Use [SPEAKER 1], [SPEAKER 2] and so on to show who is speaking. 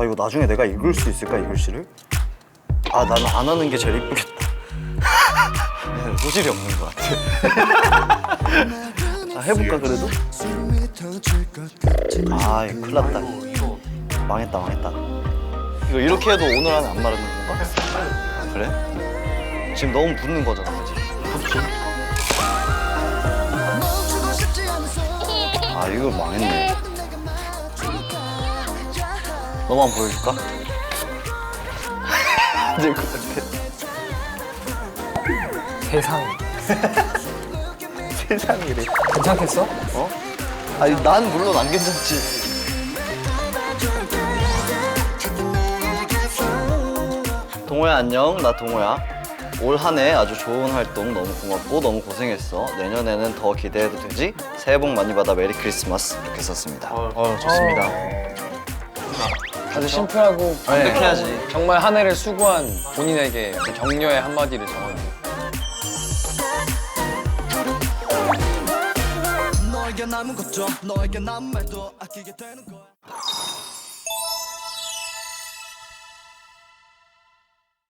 [SPEAKER 1] 아 이거 나중에 내가 읽을 수 있을까 이 글씨를? 아 나는 안 하는 게 제일 이쁘겠다. 소질이 없는 것 같아. 아, 해볼까 그래도? 아 이거 큰일 났다. 망했다 망했다. 이거 이렇게 해도 오늘 안에 안 마르는 건가? 아, 그래? 지금 너무 붓는 거잖아, 그지? 그치? 아 이거 망했네. 너만 보여줄까? 안될 것 같아.
[SPEAKER 2] 세상
[SPEAKER 1] 세상이래.
[SPEAKER 2] 괜찮겠어?
[SPEAKER 1] 어? 아니 난 물론 안 괜찮지. 동호야 안녕 나 동호야 올 한 해 아주 좋은 활동 너무 고맙고 너무 고생했어 내년에는 더 기대해도 되지? 새해 복 많이 받아 메리 크리스마스 이렇게 썼습니다
[SPEAKER 2] 어 좋습니다. 아주 심플하고
[SPEAKER 1] 완벽해야지.
[SPEAKER 2] 정말 한 해를 수고한 본인에게 그 격려의 한마디를 전하는.
[SPEAKER 3] 너에게 남은 것도 너에게 남은 말도 아끼게 되는 거야